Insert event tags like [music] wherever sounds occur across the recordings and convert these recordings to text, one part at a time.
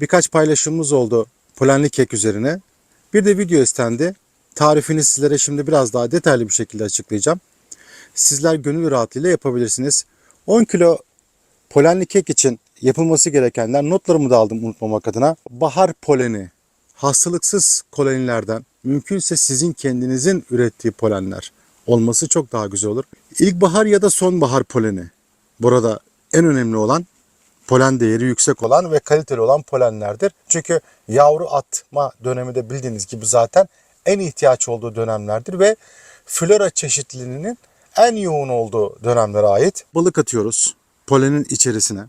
Birkaç paylaşımımız oldu polenli kek üzerine. Bir de video istendi. Tarifini sizlere şimdi biraz daha detaylı bir şekilde açıklayacağım. Sizler gönül rahatlığıyla yapabilirsiniz. 10 kilo polenli kek için yapılması gerekenler notlarımı da aldım unutmamak adına. Bahar poleni, hastalıksız kolonilerden mümkünse sizin kendinizin ürettiği polenler olması çok daha güzel olur. İlkbahar ya da sonbahar poleni. Burada en önemli olan polen değeri yüksek olan ve kaliteli olan polenlerdir. Çünkü yavru atma dönemi de bildiğiniz gibi zaten en ihtiyaç olduğu dönemlerdir ve flora çeşitliliğinin en yoğun olduğu dönemlere ait. Balık atıyoruz polenin içerisine.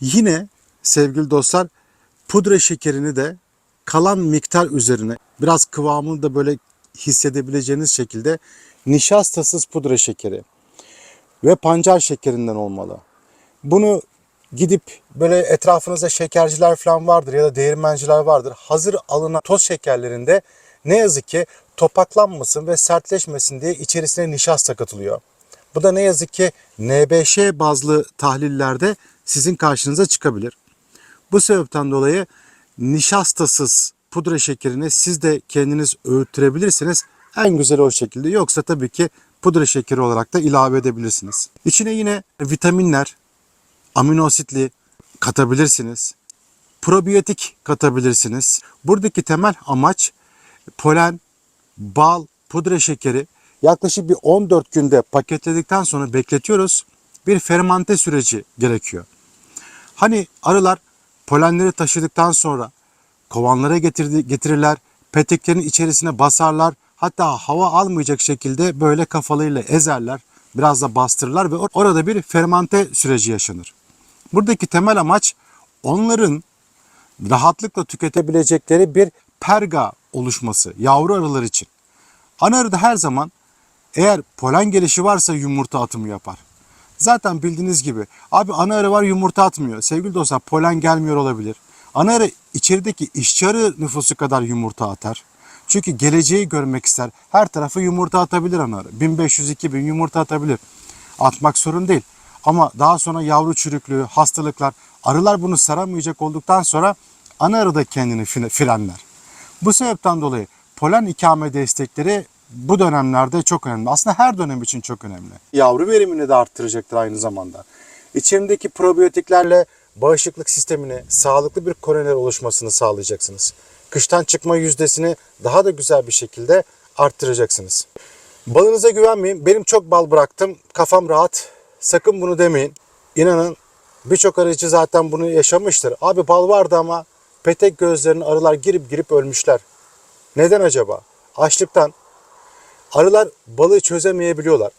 Yine sevgili dostlar pudra şekerini de kalan miktar üzerine biraz kıvamını da böyle hissedebileceğiniz şekilde nişastasız pudra şekeri ve pancar şekerinden olmalı. Bunu gidip böyle etrafınızda şekerciler falan vardır ya da değirmenciler vardır. Hazır alınan toz şekerlerinde ne yazık ki topaklanmasın ve sertleşmesin diye içerisine nişasta katılıyor. Bu da ne yazık ki NBŞ bazlı tahlillerde sizin karşınıza çıkabilir. Bu sebepten dolayı nişastasız pudra şekerini siz de kendiniz öğüttürebilirsiniz. En güzeli o şekilde. Yoksa tabii ki pudra şekeri olarak da ilave edebilirsiniz. İçine yine vitaminler, amino asitli katabilirsiniz. Probiyotik katabilirsiniz. Buradaki temel amaç polen, bal, pudra şekeri yaklaşık bir 14 günde paketledikten sonra bekletiyoruz. Bir fermante süreci gerekiyor. Hani arılar polenleri taşıdıktan sonra kovanlara getirdi, getirirler, peteklerin içerisine basarlar. Hatta hava almayacak şekilde böyle kafalarıyla ezerler, biraz da bastırırlar ve or- orada bir fermante süreci yaşanır. Buradaki temel amaç onların rahatlıkla tüketebilecekleri bir perga oluşması yavru arılar için. Ana arı da her zaman eğer polen gelişi varsa yumurta atımı yapar. Zaten bildiğiniz gibi abi ana arı var yumurta atmıyor. Sevgili dostlar polen gelmiyor olabilir. Ana arı içerideki işçi arı nüfusu kadar yumurta atar. Çünkü geleceği görmek ister. Her tarafı yumurta atabilir ana arı. 1500-2000 yumurta atabilir. Atmak sorun değil. Ama daha sonra yavru çürüklüğü, hastalıklar, arılar bunu saramayacak olduktan sonra ana arı da kendini fre- frenler. Bu sebepten dolayı polen ikame destekleri bu dönemlerde çok önemli. Aslında her dönem için çok önemli. Yavru verimini de arttıracaktır aynı zamanda. İçerindeki probiyotiklerle bağışıklık sistemini, sağlıklı bir koroner oluşmasını sağlayacaksınız. Kıştan çıkma yüzdesini daha da güzel bir şekilde arttıracaksınız. Balınıza güvenmeyin. Benim çok bal bıraktım. Kafam rahat. Sakın bunu demeyin. İnanın birçok arıcı zaten bunu yaşamıştır. Abi bal vardı ama petek gözlerine arılar girip girip ölmüşler. Neden acaba? Açlıktan. Arılar balığı çözemeyebiliyorlar.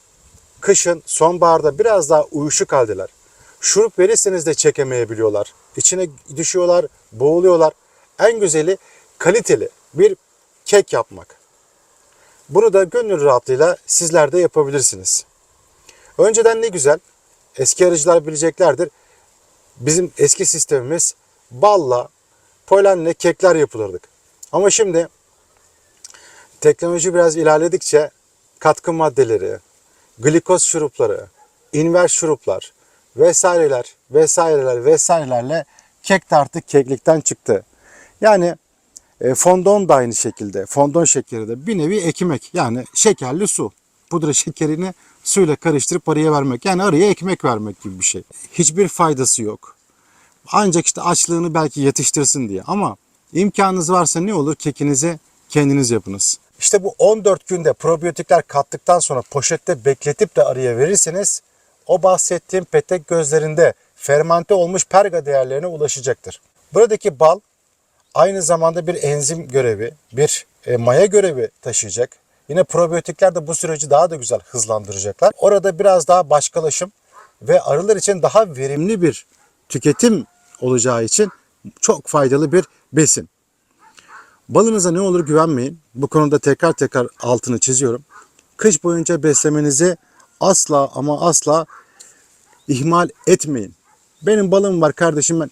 Kışın, sonbaharda biraz daha uyuşuk haldeler. Şurup verirseniz de çekemeyebiliyorlar. İçine düşüyorlar, boğuluyorlar. En güzeli kaliteli bir kek yapmak. Bunu da gönül rahatlığıyla sizler de yapabilirsiniz. Önceden ne güzel, eski arıcılar bileceklerdir. Bizim eski sistemimiz balla, polenle kekler yapılırdık. Ama şimdi teknoloji biraz ilerledikçe katkı maddeleri, glikoz şurupları, inver şuruplar vesaireler vesaireler vesairelerle kek de artık keklikten çıktı. Yani e, fondon da aynı şekilde. Fondon şekeri de bir nevi ekmek. Yani şekerli su. Pudra şekerini suyla karıştırıp arıya vermek. Yani arıya ekmek vermek gibi bir şey. Hiçbir faydası yok. Ancak işte açlığını belki yatıştırsın diye. Ama imkanınız varsa ne olur kekinizi kendiniz yapınız. İşte bu 14 günde probiyotikler kattıktan sonra poşette bekletip de arıya verirseniz o bahsettiğim petek gözlerinde fermente olmuş perga değerlerine ulaşacaktır. Buradaki bal aynı zamanda bir enzim görevi, bir e, maya görevi taşıyacak. Yine probiyotikler de bu süreci daha da güzel hızlandıracaklar. Orada biraz daha başkalaşım ve arılar için daha verimli bir tüketim olacağı için çok faydalı bir besin. Balınıza ne olur güvenmeyin. Bu konuda tekrar tekrar altını çiziyorum. Kış boyunca beslemenizi asla ama asla ihmal etmeyin. Benim balım var kardeşim ben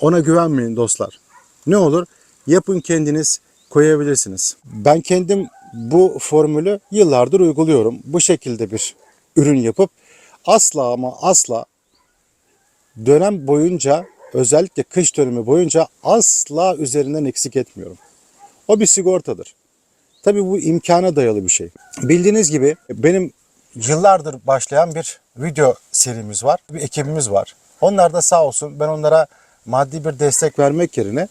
ona güvenmeyin dostlar. Ne olur yapın kendiniz koyabilirsiniz. Ben kendim bu formülü yıllardır uyguluyorum. Bu şekilde bir ürün yapıp asla ama asla dönem boyunca özellikle kış dönemi boyunca asla üzerinden eksik etmiyorum. O bir sigortadır. Tabii bu imkana dayalı bir şey. Bildiğiniz gibi benim yıllardır başlayan bir video serimiz var. Bir ekibimiz var. Onlar da sağ olsun ben onlara maddi bir destek vermek yerine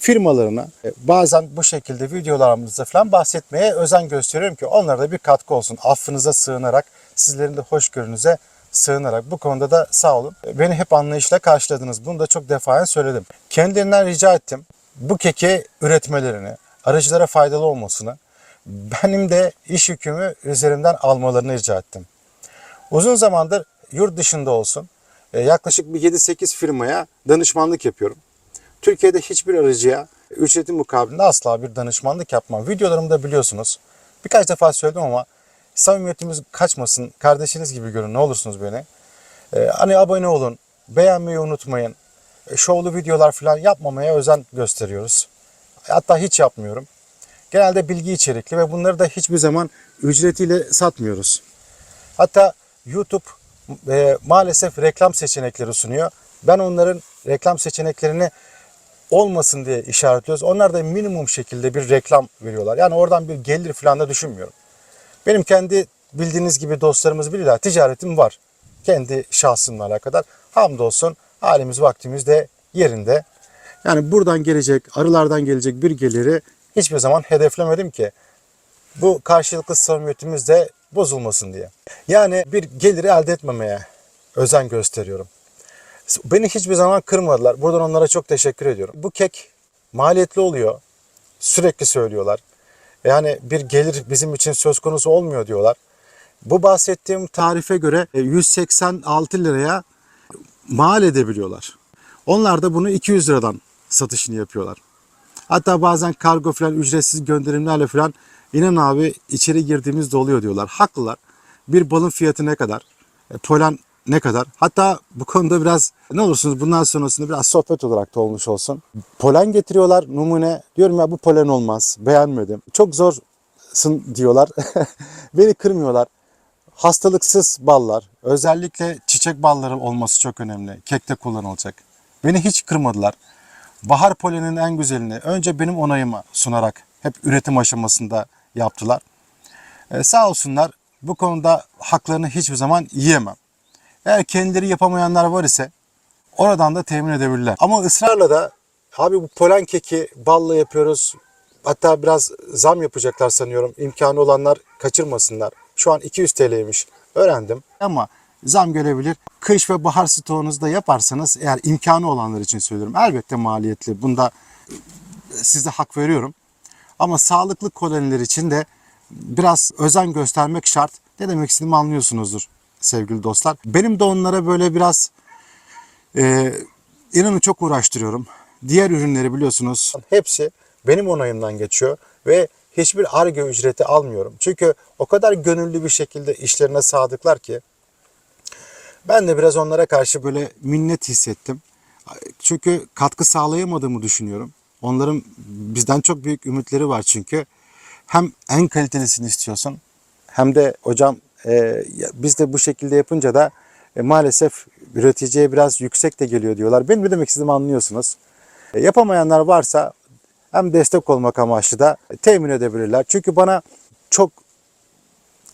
firmalarına e, bazen bu şekilde videolarımızda falan bahsetmeye özen gösteriyorum ki onlara da bir katkı olsun. Affınıza sığınarak, sizlerin de hoşgörünüze sığınarak bu konuda da sağ olun. E, Beni hep anlayışla karşıladınız. Bunu da çok defayen söyledim. Kendilerinden rica ettim. Bu keki üretmelerini, aracılara faydalı olmasını, benim de iş yükümü üzerimden almalarını rica ettim. Uzun zamandır yurt dışında olsun e, yaklaşık bir 7-8 firmaya danışmanlık yapıyorum. Türkiye'de hiçbir aracıya ücreti mukabilinde asla bir danışmanlık yapmam. Videolarımda biliyorsunuz. Birkaç defa söyledim ama samimiyetimiz kaçmasın. Kardeşiniz gibi görün ne olursunuz beni. E, hani abone olun, beğenmeyi unutmayın. E, şovlu videolar falan yapmamaya özen gösteriyoruz. Hatta hiç yapmıyorum. Genelde bilgi içerikli ve bunları da hiçbir zaman ücretiyle satmıyoruz. Hatta YouTube e, maalesef reklam seçenekleri sunuyor. Ben onların reklam seçeneklerini olmasın diye işaretliyoruz. Onlar da minimum şekilde bir reklam veriyorlar. Yani oradan bir gelir falan da düşünmüyorum. Benim kendi bildiğiniz gibi dostlarımız bilirler. Ticaretim var. Kendi şahsımla alakadar. Hamdolsun halimiz vaktimiz de yerinde. Yani buradan gelecek, arılardan gelecek bir geliri hiçbir zaman hedeflemedim ki bu karşılıklı samimiyetimiz de bozulmasın diye. Yani bir geliri elde etmemeye özen gösteriyorum. Beni hiçbir zaman kırmadılar. Buradan onlara çok teşekkür ediyorum. Bu kek maliyetli oluyor. Sürekli söylüyorlar. Yani bir gelir bizim için söz konusu olmuyor diyorlar. Bu bahsettiğim tarife göre 186 liraya mal edebiliyorlar. Onlar da bunu 200 liradan satışını yapıyorlar. Hatta bazen kargo falan ücretsiz gönderimlerle falan inan abi içeri girdiğimizde oluyor diyorlar. Haklılar. Bir balın fiyatı ne kadar? E, polen ne kadar? Hatta bu konuda biraz ne olursunuz bundan sonrasında biraz sohbet olarak da olmuş olsun. Polen getiriyorlar numune. Diyorum ya bu polen olmaz. Beğenmedim. Çok zorsın diyorlar. [laughs] Beni kırmıyorlar. Hastalıksız ballar, özellikle çiçek balları olması çok önemli. Kekte kullanılacak. Beni hiç kırmadılar. Bahar poleninin en güzelini önce benim onayıma sunarak hep üretim aşamasında yaptılar. Ee, sağ olsunlar bu konuda haklarını hiçbir zaman yiyemem. Eğer kendileri yapamayanlar var ise oradan da temin edebilirler. Ama ısrarla da abi bu polen keki balla yapıyoruz. Hatta biraz zam yapacaklar sanıyorum. İmkanı olanlar kaçırmasınlar. Şu an 200 TL'ymiş. Öğrendim. Ama zam gelebilir. Kış ve bahar stoğunuzda yaparsanız eğer imkanı olanlar için söylüyorum. Elbette maliyetli. Bunda size hak veriyorum. Ama sağlıklı koloniler için de biraz özen göstermek şart. Ne demek istediğimi anlıyorsunuzdur sevgili dostlar. Benim de onlara böyle biraz e, inanın çok uğraştırıyorum. Diğer ürünleri biliyorsunuz hepsi benim onayımdan geçiyor ve hiçbir arge ücreti almıyorum. Çünkü o kadar gönüllü bir şekilde işlerine sadıklar ki ben de biraz onlara karşı böyle minnet hissettim. Çünkü katkı sağlayamadığımı düşünüyorum. Onların bizden çok büyük ümitleri var çünkü. Hem en kalitelisini istiyorsun hem de hocam e, biz de bu şekilde yapınca da e, maalesef üreticiye biraz yüksek de geliyor diyorlar. Benim ne demek istediğimi anlıyorsunuz. E, yapamayanlar varsa hem destek olmak amaçlı da temin edebilirler. Çünkü bana çok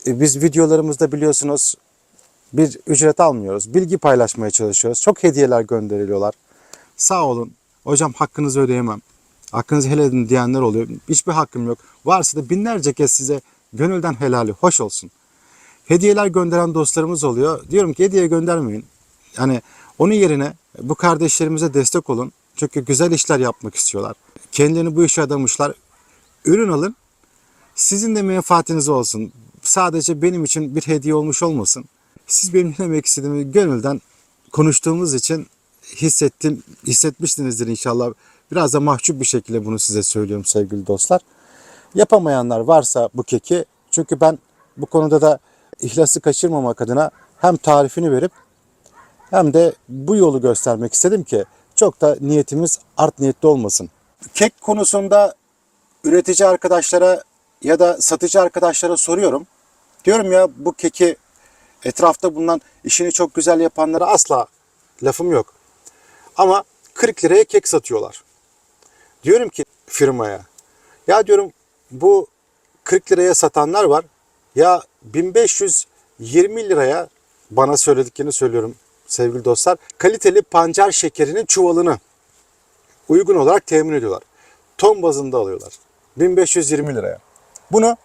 biz videolarımızda biliyorsunuz bir ücret almıyoruz. Bilgi paylaşmaya çalışıyoruz. Çok hediyeler gönderiliyorlar. Sağ olun. Hocam hakkınızı ödeyemem. Hakkınızı helal edin diyenler oluyor. Hiçbir hakkım yok. Varsa da binlerce kez size gönülden helali hoş olsun. Hediyeler gönderen dostlarımız oluyor. Diyorum ki hediye göndermeyin. Yani onun yerine bu kardeşlerimize destek olun. Çünkü güzel işler yapmak istiyorlar. Kendilerini bu işe adamışlar. Ürün alın. Sizin de menfaatiniz olsun. Sadece benim için bir hediye olmuş olmasın. Siz benim demek istediğimi gönülden konuştuğumuz için hissettim, hissetmişsinizdir inşallah. Biraz da mahcup bir şekilde bunu size söylüyorum sevgili dostlar. Yapamayanlar varsa bu keki çünkü ben bu konuda da ihlası kaçırmamak adına hem tarifini verip hem de bu yolu göstermek istedim ki çok da niyetimiz art niyetli olmasın. Kek konusunda üretici arkadaşlara ya da satıcı arkadaşlara soruyorum. Diyorum ya bu keki etrafta bulunan işini çok güzel yapanlara asla lafım yok. Ama 40 liraya kek satıyorlar. Diyorum ki firmaya ya diyorum bu 40 liraya satanlar var. Ya 1520 liraya bana söylediklerini söylüyorum sevgili dostlar. Kaliteli pancar şekerinin çuvalını uygun olarak temin ediyorlar. Ton bazında alıyorlar. 1520 liraya. Bunu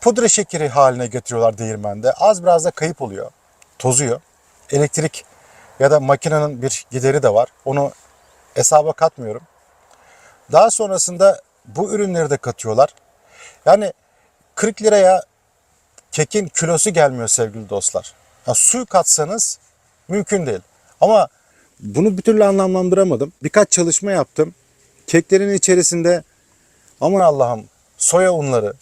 pudra şekeri haline getiriyorlar değirmende. Az biraz da kayıp oluyor. Tozuyor. Elektrik ya da makinenin bir gideri de var. Onu hesaba katmıyorum. Daha sonrasında bu ürünleri de katıyorlar. Yani 40 liraya kekin kilosu gelmiyor sevgili dostlar. Ya suyu katsanız mümkün değil. Ama bunu bir türlü anlamlandıramadım. Birkaç çalışma yaptım. Keklerin içerisinde aman Allah'ım soya unları,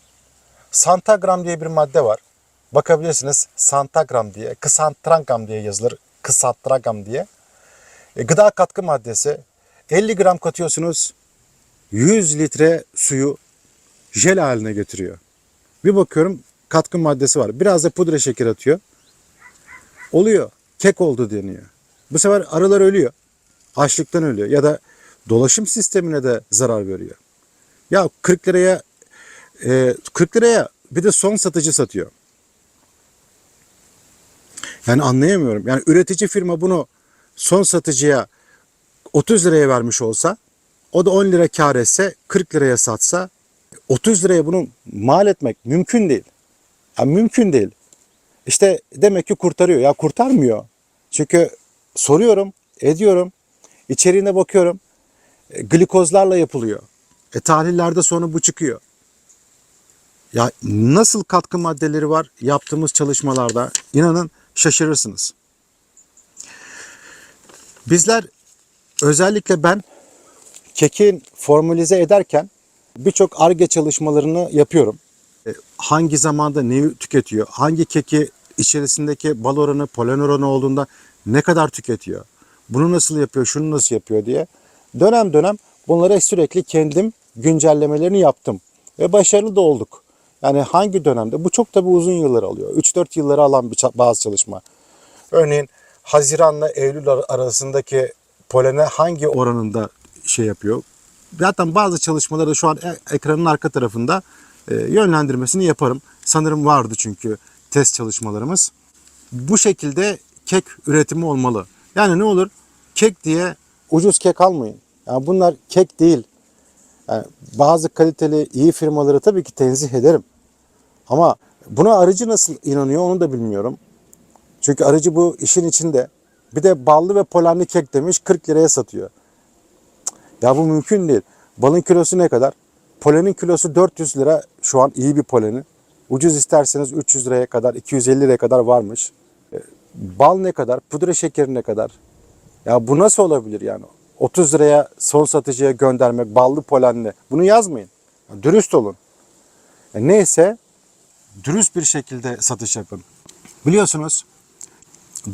santagram diye bir madde var. Bakabilirsiniz santagram diye, kısantragam diye yazılır. Kısantragam diye. E, gıda katkı maddesi. 50 gram katıyorsunuz 100 litre suyu jel haline getiriyor. Bir bakıyorum katkı maddesi var. Biraz da pudra şeker atıyor. Oluyor. Kek oldu deniyor. Bu sefer arılar ölüyor. Açlıktan ölüyor. Ya da dolaşım sistemine de zarar veriyor. Ya 40 liraya e, 40 liraya bir de son satıcı satıyor. Yani anlayamıyorum. Yani üretici firma bunu son satıcıya 30 liraya vermiş olsa o da 10 lira kar etse 40 liraya satsa 30 liraya bunu mal etmek mümkün değil. Yani mümkün değil. İşte demek ki kurtarıyor. Ya kurtarmıyor. Çünkü soruyorum, ediyorum. içeriğine bakıyorum. E, glikozlarla yapılıyor. E tahlillerde sonra bu çıkıyor. Ya nasıl katkı maddeleri var yaptığımız çalışmalarda inanın şaşırırsınız. Bizler özellikle ben kekin formülize ederken birçok ARGE çalışmalarını yapıyorum. E, Hangi zamanda neyi tüketiyor? Hangi keki içerisindeki bal oranı, polen oranı olduğunda ne kadar tüketiyor? Bunu nasıl yapıyor, şunu nasıl yapıyor diye. Dönem dönem bunlara sürekli kendim güncellemelerini yaptım. Ve başarılı da olduk. Yani hangi dönemde? Bu çok tabii uzun yıllar alıyor. 3-4 yılları alan bir bazı çalışma. Örneğin Haziran'la Eylül ar- arasındaki polene hangi oranında şey yapıyor? Zaten bazı çalışmaları şu an e- ekranın arka tarafında yönlendirmesini yaparım. Sanırım vardı çünkü test çalışmalarımız. Bu şekilde kek üretimi olmalı. Yani ne olur? Kek diye ucuz kek almayın. Yani bunlar kek değil. Yani bazı kaliteli iyi firmaları tabii ki tenzih ederim. Ama buna arıcı nasıl inanıyor onu da bilmiyorum. Çünkü arıcı bu işin içinde. Bir de ballı ve polenli kek demiş 40 liraya satıyor. Ya bu mümkün değil. Balın kilosu ne kadar? Polenin kilosu 400 lira şu an iyi bir poleni. Ucuz isterseniz 300 liraya kadar, 250 liraya kadar varmış. E, Bal ne kadar? Pudra şekeri ne kadar? Ya bu nasıl olabilir yani? 30 liraya son satıcıya göndermek ballı polenli. Bunu yazmayın. Ya dürüst olun. E neyse dürüst bir şekilde satış yapın. Biliyorsunuz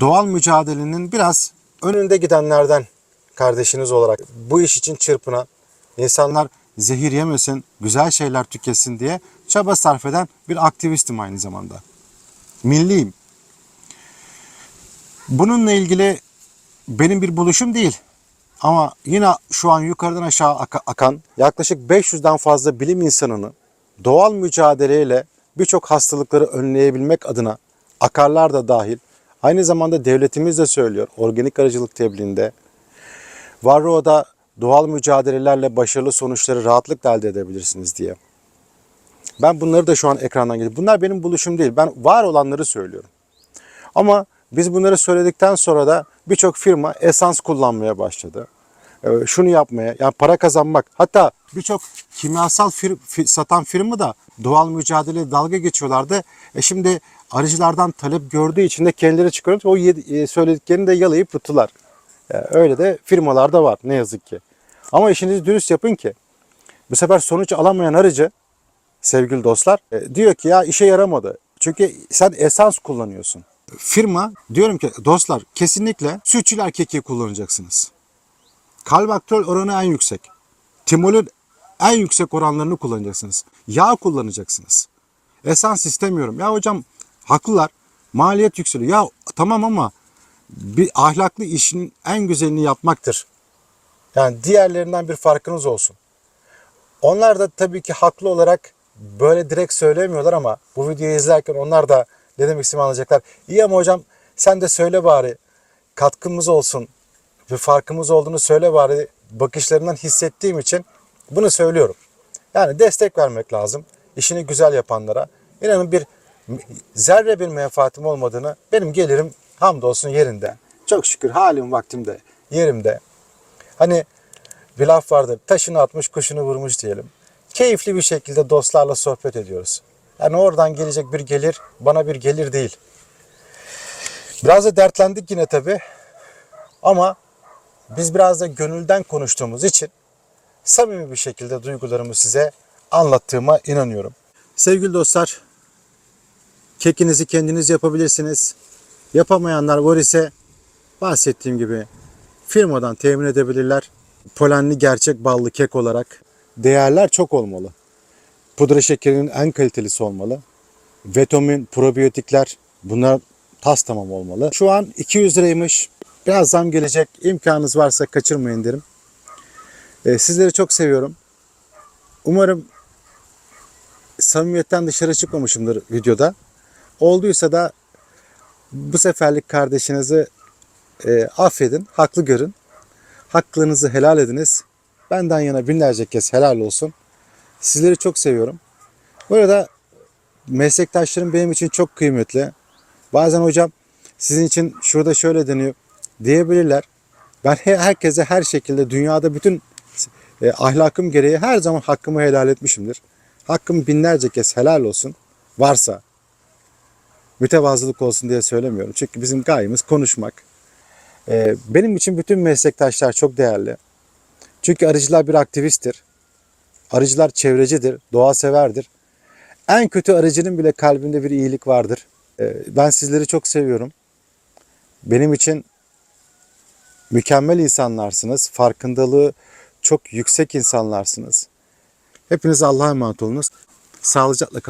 doğal mücadelenin biraz önünde gidenlerden kardeşiniz olarak bu iş için çırpınan insanlar zehir yemesin, güzel şeyler tüketsin diye çaba sarf eden bir aktivistim aynı zamanda. Milliyim. Bununla ilgili benim bir buluşum değil. Ama yine şu an yukarıdan aşağı aka- akan yaklaşık 500'den fazla bilim insanını doğal mücadeleyle birçok hastalıkları önleyebilmek adına akarlar da dahil aynı zamanda devletimiz de söylüyor organik arıcılık tebliğinde Varroa'da doğal mücadelelerle başarılı sonuçları rahatlıkla elde edebilirsiniz diye. Ben bunları da şu an ekrandan geçiyorum. Bunlar benim buluşum değil. Ben var olanları söylüyorum. Ama biz bunları söyledikten sonra da birçok firma esans kullanmaya başladı. Ee, Şunu yapmaya, yani para kazanmak. Hatta birçok kimyasal fir- fi- satan firma da doğal mücadele dalga geçiyorlardı. E şimdi arıcılardan talep gördüğü için de kendileri çıkarıp o e, söylediklerini de yalayıp yuttular. Yani öyle de firmalar da var ne yazık ki. Ama işinizi dürüst yapın ki bu sefer sonuç alamayan arıcı sevgili dostlar e, diyor ki ya işe yaramadı. Çünkü sen esans kullanıyorsun. Firma diyorum ki dostlar kesinlikle sütçüler keki kullanacaksınız. Kalbaktol oranı en yüksek. Timolün en yüksek oranlarını kullanacaksınız. Yağ kullanacaksınız. Esans istemiyorum. Ya hocam haklılar. Maliyet yükseliyor. Ya tamam ama bir ahlaklı işin en güzelini yapmaktır. Yani diğerlerinden bir farkınız olsun. Onlar da tabii ki haklı olarak böyle direkt söylemiyorlar ama bu videoyu izlerken onlar da ne demek istediğimi anlayacaklar. İyi ama hocam sen de söyle bari katkımız olsun bir farkımız olduğunu söyle bari bakışlarından hissettiğim için bunu söylüyorum. Yani destek vermek lazım işini güzel yapanlara. İnanın bir zerre bir menfaatim olmadığını benim gelirim hamdolsun yerinde. Çok şükür halim vaktimde yerimde. Hani bir laf vardır taşını atmış kuşunu vurmuş diyelim. Keyifli bir şekilde dostlarla sohbet ediyoruz. Yani oradan gelecek bir gelir bana bir gelir değil. Biraz da dertlendik yine tabii. Ama biz biraz da gönülden konuştuğumuz için samimi bir şekilde duygularımı size anlattığıma inanıyorum. Sevgili dostlar, kekinizi kendiniz yapabilirsiniz. Yapamayanlar var ise bahsettiğim gibi firmadan temin edebilirler. Polenli gerçek ballı kek olarak değerler çok olmalı. Pudra şekerinin en kalitelisi olmalı. Vitamin, probiyotikler bunlar tas tamam olmalı. Şu an 200 liraymış. Biraz zam gelecek. İmkanınız varsa kaçırmayın derim. Ee, sizleri çok seviyorum. Umarım samimiyetten dışarı çıkmamışımdır videoda. Olduysa da bu seferlik kardeşinizi e, affedin, haklı görün. Hakkınızı helal ediniz. Benden yana binlerce kez helal olsun. Sizleri çok seviyorum. Bu arada meslektaşlarım benim için çok kıymetli. Bazen hocam sizin için şurada şöyle deniyor diyebilirler. Ben he- herkese her şekilde dünyada bütün e, ahlakım gereği her zaman hakkımı helal etmişimdir. Hakkım binlerce kez helal olsun. Varsa mütevazılık olsun diye söylemiyorum. Çünkü bizim gayemiz konuşmak. E, benim için bütün meslektaşlar çok değerli. Çünkü arıcılar bir aktivisttir. Arıcılar çevrecidir, doğa severdir. En kötü arıcının bile kalbinde bir iyilik vardır. E, ben sizleri çok seviyorum. Benim için mükemmel insanlarsınız. Farkındalığı çok yüksek insanlarsınız. Hepiniz Allah'a emanet olunuz. Sağlıcakla kalın.